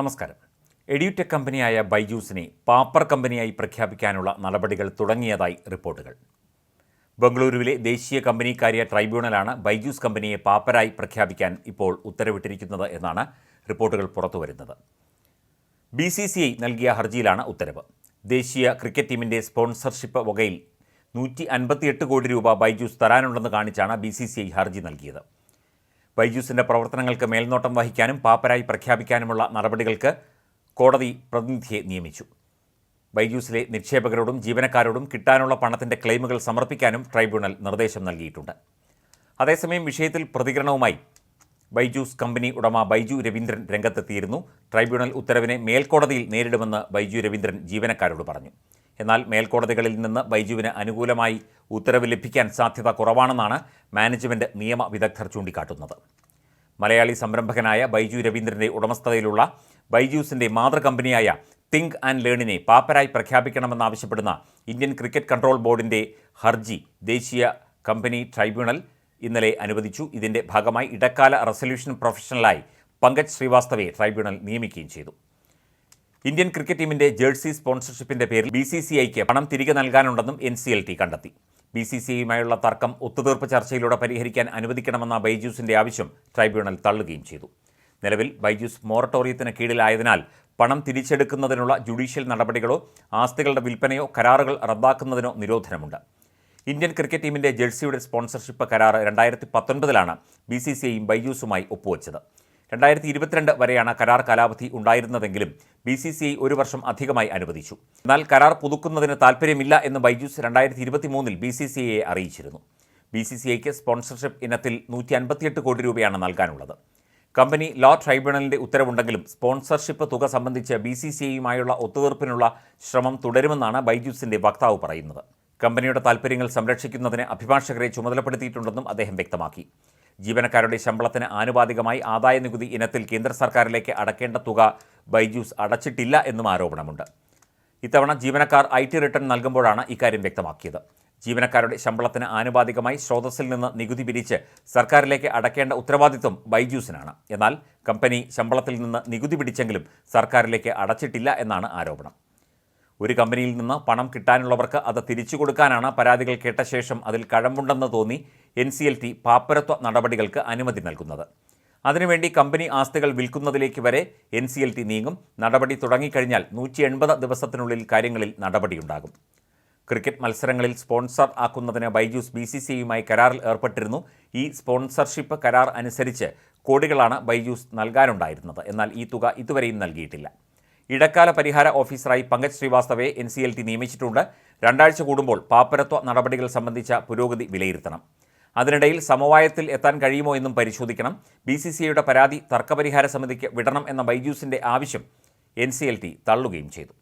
നമസ്കാരം. എഡ്യൂടെക് കമ്പനിയായ ബൈജൂസിനെ പാപ്പർ കമ്പനിയായി പ്രഖ്യാപിക്കാനുള്ള നടപടികൾ തുടങ്ങിയതായി റിപ്പോർട്ടുകൾ. ബംഗളൂരുവിലെ ദേശീയ കമ്പനിക്കാരിയ ട്രൈബ്യൂണലാണ് ബൈജൂസ് കമ്പനിയെ പാപ്പരായി പ്രഖ്യാപിക്കാൻ ഇപ്പോൾ ഉത്തരവിട്ടിരിക്കുന്നത് എന്നാണ് റിപ്പോർട്ടുകൾ പുറത്തുവരുന്നത്. ബി സി സി ഐ നൽകിയ ഹർജിയിലാണ് ഉത്തരവ്. ദേശീയ ക്രിക്കറ്റ് ടീമിന്റെ സ്പോൺസർഷിപ്പ് വകയിൽ നൂറ്റി അൻപത്തിയെട്ട് കോടി രൂപ ബൈജൂസ് തരാനുണ്ടെന്ന് കാണിച്ചാണ് ബി സി സി ഐ ഹർജി നൽകിയത്. ബൈജൂസിന്റെ പ്രവർത്തനങ്ങൾക്ക് മേൽനോട്ടം വഹിക്കാനും പാപ്പരായി പ്രഖ്യാപിക്കാനുമുള്ള നടപടികൾക്ക് കോടതി പ്രതിനിധിയെ നിയമിച്ചു. ബൈജൂസിലെ നിക്ഷേപകരോടും ജീവനക്കാരോടും കിട്ടാനുള്ള പണത്തിന്റെ ക്ലെയിമുകൾ സമർപ്പിക്കാനും ട്രൈബ്യൂണൽ നിർദ്ദേശം നൽകിയിട്ടുണ്ട്. അതേസമയം വിഷയത്തിൽ പ്രതികരണവുമായി ബൈജൂസ് കമ്പനി ഉടമ ബൈജു രവീന്ദ്രൻ രംഗത്തെത്തിയിരുന്നു. ട്രൈബ്യൂണൽ ഉത്തരവിനെ മേൽക്കോടതിയിൽ നേരിടുമെന്ന് ബൈജു രവീന്ദ്രൻ ജീവനക്കാരോട് പറഞ്ഞു. എന്നാൽ മേൽക്കോടതികളിൽ നിന്ന് ബൈജുവിന് അനുകൂലമായി ഉത്തരവ് ലഭിക്കാൻ സാധ്യത കുറവാണെന്നാണ് മാനേജ്മെന്റ് നിയമ വിദഗ്ധർ ചൂണ്ടിക്കാട്ടുന്നത്. മലയാളി സംരംഭകനായ ബൈജു രവീന്ദ്രന്റെ ഉടമസ്ഥതയിലുള്ള ബൈജൂസിന്റെ മാതൃകമ്പനിയായ തിങ്ക് ആൻഡ് ലേണിനെ പാപ്പരായി പ്രഖ്യാപിക്കണമെന്നാവശ്യപ്പെടുന്ന ഇന്ത്യൻ ക്രിക്കറ്റ് കൺട്രോൾ ബോർഡിന്റെ ഹർജി ദേശീയ കമ്പനി ട്രൈബ്യൂണൽ ഇന്നലെ അനുവദിച്ചു. ഇതിന്റെ ഭാഗമായി ഇടക്കാല റെസൊല്യൂഷൻ പ്രൊഫഷണലായി പങ്കജ് ശ്രീവാസ്തവയെ ട്രൈബ്യൂണൽ നിയമിക്കുകയും ചെയ്തു. ഇന്ത്യൻ ക്രിക്കറ്റ് ടീമിന്റെ ജേഴ്സി സ്പോൺസർഷിപ്പിന്റെ പേരിൽ ബി സി സി ഐക്ക് പണം തിരികെ നൽകാനുണ്ടെന്നും എൻ സി എൽ ടി കണ്ടെത്തി. ബി സി സി ഐയുമായുള്ള തർക്കം ഒത്തുതീർപ്പ് ചർച്ചയിലൂടെ പരിഹരിക്കാൻ അനുവദിക്കണമെന്ന ബൈജൂസിന്റെ ആവശ്യം ട്രൈബ്യൂണൽ തള്ളുകയും ചെയ്തു. നിലവിൽ ബൈജൂസ് മൊറട്ടോറിയത്തിന് കീഴിലായതിനാൽ പണം തിരിച്ചെടുക്കുന്നതിനുള്ള ജുഡീഷ്യൽ നടപടികളോ ആസ്തികളുടെ വിൽപ്പനയോ കരാറുകൾ റദ്ദാക്കുന്നതിനോ നിരോധനമുണ്ട്. ഇന്ത്യൻ ക്രിക്കറ്റ് ടീമിന്റെ ജേഴ്സിയുടെ സ്പോൺസർഷിപ്പ് കരാർ രണ്ടായിരത്തി പത്തൊൻപതിലാണ് ബി സി സി ഐയും ബൈജൂസുമായി ഒപ്പുവച്ചത്. രണ്ടായിരത്തി ഇരുപത്തിരണ്ട് വരെയാണ് കരാർ കാലാവധി ഉണ്ടായിരുന്നതെങ്കിലും ബി സി സി ഐ ഒരു വർഷം അധികമായി അനുവദിച്ചു. എന്നാൽ കരാർ പുതുക്കുന്നതിന് താൽപ്പര്യമില്ല എന്ന് ബൈജൂസ് രണ്ടായിരത്തി ഇരുപത്തി മൂന്നിൽ ബി സി സി ഐയെ അറിയിച്ചിരുന്നു. ബി സി സി ഐക്ക് സ്പോൺസർഷിപ്പ് ഇനത്തിൽ നൂറ്റി അൻപത്തിയെട്ട് കോടി രൂപയാണ് നൽകാനുള്ളത്. കമ്പനി ലോ ട്രൈബ്യൂണലിന്റെ ഉത്തരവുണ്ടെങ്കിലും സ്പോൺസർഷിപ്പ് തുക സംബന്ധിച്ച് ബി സി സി ഐയുമായുള്ള ഒത്തുതീർപ്പിനുള്ള ശ്രമം തുടരുമെന്നാണ് ബൈജൂസിന്റെ വക്താവ് പറയുന്നത്. കമ്പനിയുടെ താൽപ്പര്യങ്ങൾ സംരക്ഷിക്കുന്നതിന് അഭിഭാഷകരെ ചുമതലപ്പെടുത്തിയിട്ടുണ്ടെന്നും അദ്ദേഹം വ്യക്തമാക്കി. ജീവനക്കാരുടെ ശമ്പളത്തിന് ആനുപാതികമായി ആദായ നികുതി ഇനത്തിൽ കേന്ദ്ര സർക്കാരിലേക്ക് അടക്കേണ്ട തുക ബൈജൂസ് അടച്ചിട്ടില്ല എന്നും ആരോപണമുണ്ട്. ഇത്തവണ ജീവനക്കാർ ഐ ടി റിട്ടേൺ നൽകുമ്പോഴാണ് ഇക്കാര്യം വ്യക്തമാക്കിയത്. ജീവനക്കാരുടെ ശമ്പളത്തിന് ആനുപാതികമായി സ്രോതസ്സിൽ നിന്ന് നികുതി പിരിച്ച് സർക്കാരിലേക്ക് അടക്കേണ്ട ഉത്തരവാദിത്വം ബൈജൂസിനാണ്. എന്നാൽ കമ്പനി ശമ്പളത്തിൽ നിന്ന് നികുതി പിടിച്ചെങ്കിലും സർക്കാരിലേക്ക് അടച്ചിട്ടില്ല എന്നാണ് ആരോപണം. ഒരു കമ്പനിയിൽ നിന്ന് പണം കിട്ടാനുള്ളവർക്ക് അത് തിരിച്ചു കൊടുക്കാനാണ് പരാതികൾ കേട്ട ശേഷം അതിൽ കഴമ്പുണ്ടെന്ന് തോന്നി എൻ സി എൽ ടി പാപ്പരത്വ നടപടികൾക്ക് അനുമതി നൽകുന്നത്. അതിനുവേണ്ടി കമ്പനി ആസ്തികൾ വിൽക്കുന്നതിലേക്ക് വരെ എൻ സി എൽ ടി നീങ്ങും. നടപടി തുടങ്ങിക്കഴിഞ്ഞാൽ നൂറ്റി എൺപത് ദിവസത്തിനുള്ളിൽ കാര്യങ്ങളിൽ നടപടിയുണ്ടാകും. ക്രിക്കറ്റ് മത്സരങ്ങളിൽ സ്പോൺസർ ആക്കുന്നതിന് ബൈജൂസ് ബി സി സിയുമായി കരാറിൽ ഏർപ്പെട്ടിരുന്നു. ഈ സ്പോൺസർഷിപ്പ് കരാർ അനുസരിച്ച് കോടികളാണ് ബൈജൂസ് നൽകാനുണ്ടായിരുന്നത്. എന്നാൽ ഈ തുക ഇതുവരെയും നൽകിയിട്ടില്ല. ഇടക്കാല പരിഹാര ഓഫീസറായി പങ്കജ് ശ്രീവാസ്തവയെ എൻ സി എൽ ടി നിയമിച്ചിട്ടുണ്ട്. രണ്ടാഴ്ച കൂടുമ്പോൾ പാപ്പരത്വ നടപടികൾ സംബന്ധിച്ച പുരോഗതി വിലയിരുത്തണം. അതിനിടയിൽ സമവായത്തിൽ എത്താൻ കഴിയുമോ എന്നും പരിശോധിക്കണം. ബി സി സി ഐയുടെ പരാതി തർക്കപരിഹാര സമിതിക്ക് വിടണം എന്ന ബൈജൂസിന്റെ ആവശ്യം എൻ സി എൽ ടി തള്ളുകയും ചെയ്തു.